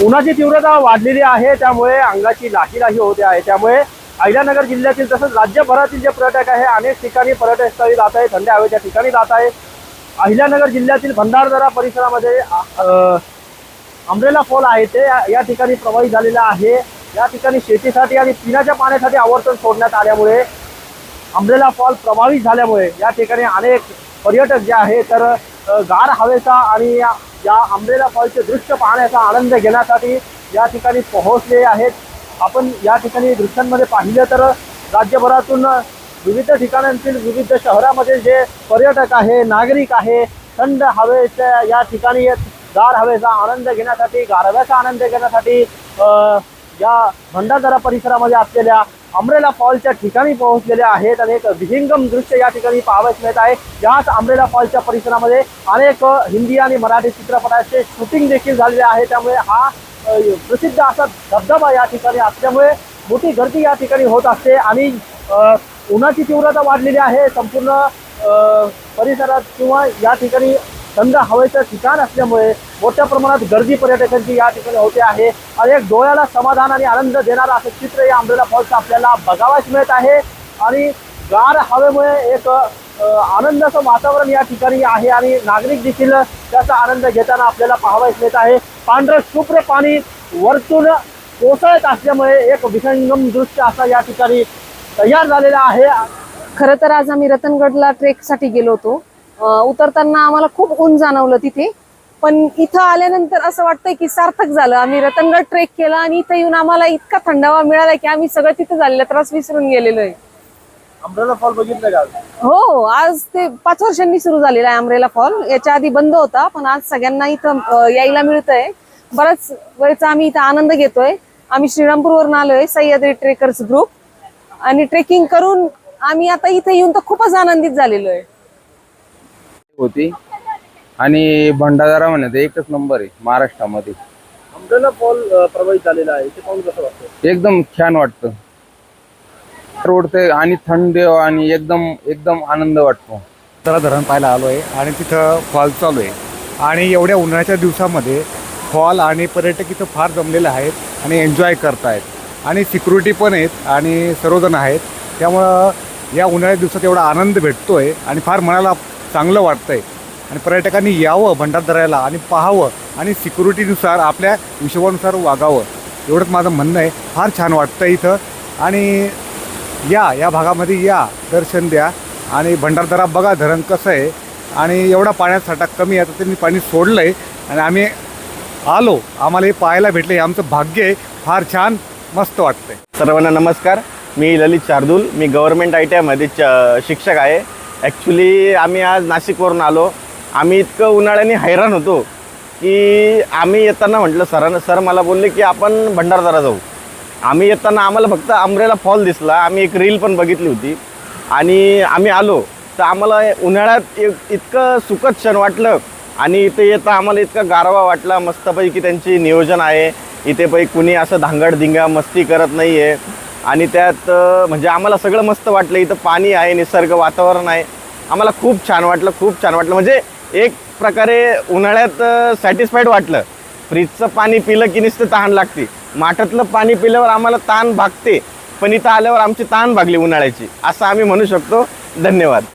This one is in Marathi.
उन्हाची तीव्रता वाढलेली आहे त्यामुळे अंगाची लाही लाही होते आहे. त्यामुळे अहिल्यानगर जिल्ह्यातील तसंच राज्यभरातील जे पर्यटक आहे अनेक ठिकाणी पर्यटन स्थळी जात आहे थंड हवेच्या ठिकाणी जात आहे अहिल्यानगर जिल्ह्यातील भंडारदरा परिसरामध्ये अ, अमरेला फॉल आहे ते या- ठिकाणी प्रवाहित झालेला आहे. या ठिकाणी शेतीसाठी आणि पिण्याच्या पाण्यासाठी आवर्तन सोडण्यात आल्यामुळे अमरेला फॉल प्रभावित झाल्यामुळे या ठिकाणी अनेक पर्यटक जे आहे तर गार हवेचा आणि या या फॉलचे दृश्य पाहण्याचा आनंद घेण्यासाठी या ठिकाणी पोहोचले आहेत. आपण या ठिकाणी दृश्यांमध्ये पाहिलं तर राज्यभरातून विविध ठिकाणांतील विविध शहरामध्ये जे पर्यटक आहे नागरिक आहे थंड हवेच्या या ठिकाणी गार हवेचा आनंद घेण्यासाठी गारव्याचा आनंद घेण्यासाठी या भंडारदरा परिसरामध्ये असलेल्या अमरेला फॉलच्या ठिकाणी पोहोचलेले आहेत आणि एक विहिंगम दृश्य या ठिकाणी पाहावयास मिळत आहे. याच अमरेला फॉलच्या परिसरामध्ये अनेक हिंदी आणि मराठी चित्रपटाचे शूटिंग देखील झालेले आहे. त्यामुळे हा प्रसिद्ध असा धबधबा या ठिकाणी असल्यामुळे मोठी गर्दी या ठिकाणी होत असते आणि उन्हाची तीव्रता वाढलेली आहे. संपूर्ण परिसरात किंवा या ठिकाणी थंड हवेचं ठिकाण असल्यामुळे मोठ्या प्रमाणात गर्दी पर्यटकांची या ठिकाणी होते आहे. आणि एक डोळ्याला समाधान आणि आनंद देणारं असं चित्र या अमरेला फॉल्स आपल्याला बघावयास मिळत आहे. आणि गार हवेमुळे एक आनंदाचं वातावरण या ठिकाणी आहे आणि नागरिक देखील त्याचा आनंद घेताना आपल्याला पाहावयास मिळत आहे. पांढरं शुभ्र पाणी वरतून कोसळत असल्यामुळे एक विसंगम दृश्य असा या ठिकाणी तयार झालेला आहे. खरं तर आज आम्ही रतनगडला ट्रेकसाठी गेलो होतो. उतरताना आम्हाला खूप ऊन जाणवलं तिथे. पण इथं आल्यानंतर असं वाटतंय की सार्थक झालं. आम्ही रतनगड ट्रेक केला आणि इथं येऊन आम्हाला इतका थंडावा मिळाला की आम्ही सगळं तिथे झालेलं त्रास विसरून गेलेलो आहे अमरेला फॉल बघितलं का हो आज ते पाच वर्षांनी सुरू झालेला आहे अमरेला फॉल याच्या आधी बंद होता पण आज सगळ्यांना इथं यायला मिळतंय. बराच वेळचा आम्ही इथं आनंद घेतोय. आम्ही श्रीरामपूरवरून आलोय सह्याद्री ट्रेकर्स ग्रुप आणि ट्रेकिंग करून आम्ही आता इथे येऊन तर खूपच आनंदित झालेलो आहे होती. आणि भंडारा म्हणत एकच नंबर आहे महाराष्ट्रामध्ये. प्रभावित झालेला आहे. ते पाहून कसं वाटतं एकदम छान वाटतं. रोड ते आणि थंड आणि एकदम एकदम आनंद वाटतो. त्याला धरण पाहायला आलो आहे आणि तिथं फॉल चालू आहे. आणि एवढ्या उन्हाळ्याच्या दिवसामध्ये फॉल आणि पर्यटक इथं फार जमलेले आहेत आणि एन्जॉय करतायत. आणि सिक्युरिटी पण आहेत आणि सर्वजण आहेत. त्यामुळं या उन्हाळ्या दिवसात एवढा आनंद भेटतो आहे आणि फार मनाला चांगलं वाटतं आहे आणि पर्यटकांनी यावं भंडारदऱ्याला आणि पाहावं आणि सिक्युरिटीनुसार आपल्या हिशोबानुसार वागावं. एवढंच माझं म्हणणं आहे. फार छान वाटतं इथं. आणि या या भागामध्ये या. दर्शन द्या. आणि भंडारदरा बघा धरण कसं आहे. आणि एवढा पाण्याचा साठा कमी आहे तर त्यांनी पाणी सोडलं आहे आणि आम्ही आलो. आम्हाला हे पाहायला भेटलं हे आमचं भाग्य आहे. फार छान मस्त वाटतंय. सर्वांना नमस्कार. मी ललित शार्दूल. मी गव्हर्नमेंट आय टी आयमध्ये च शिक्षक आहे. ॲक्च्युली आम्ही आज नाशिकवरून आलो. आम्ही इतकं उन्हाळ्याने हैराण होतो की आम्ही येताना म्हटलं सरांना सर मला बोलले की आपण भंडारदारा जाऊ. आम्ही येताना आम्हाला फक्त आंब्रेला फॉल दिसला. आम्ही एक रील पण बघितली होती. आणि आम्ही आलो. तर आम्हाला उन्हाळ्यात एक इतकं सुखद क्षण वाटलं. आणि इथे येता आम्हाला इतका गारवा वाटला. मस्तपैकी त्यांची नियोजन आहे. इथे पै कुणी असं धांगडधिंगा मस्ती करत नाही आहे आणि त्यात म्हणजे आम्हाला सगळं मस्त वाटलं. इथं पाणी आहे निसर्ग वातावरण आहे. आम्हाला खूप छान वाटलं खूप छान वाटलं. म्हणजे एक प्रकारे उन्हाळ्यात सॅटिस्फाईड वाटलं. फ्रीजचं पाणी पिलं की नुसतं तहान लागते. माठातलं पाणी पिल्यावर आम्हाला ताण भागते. पण इथं आल्यावर आमची ताण भागली उन्हाळ्याची. असं आम्ही म्हणू शकतो. धन्यवाद.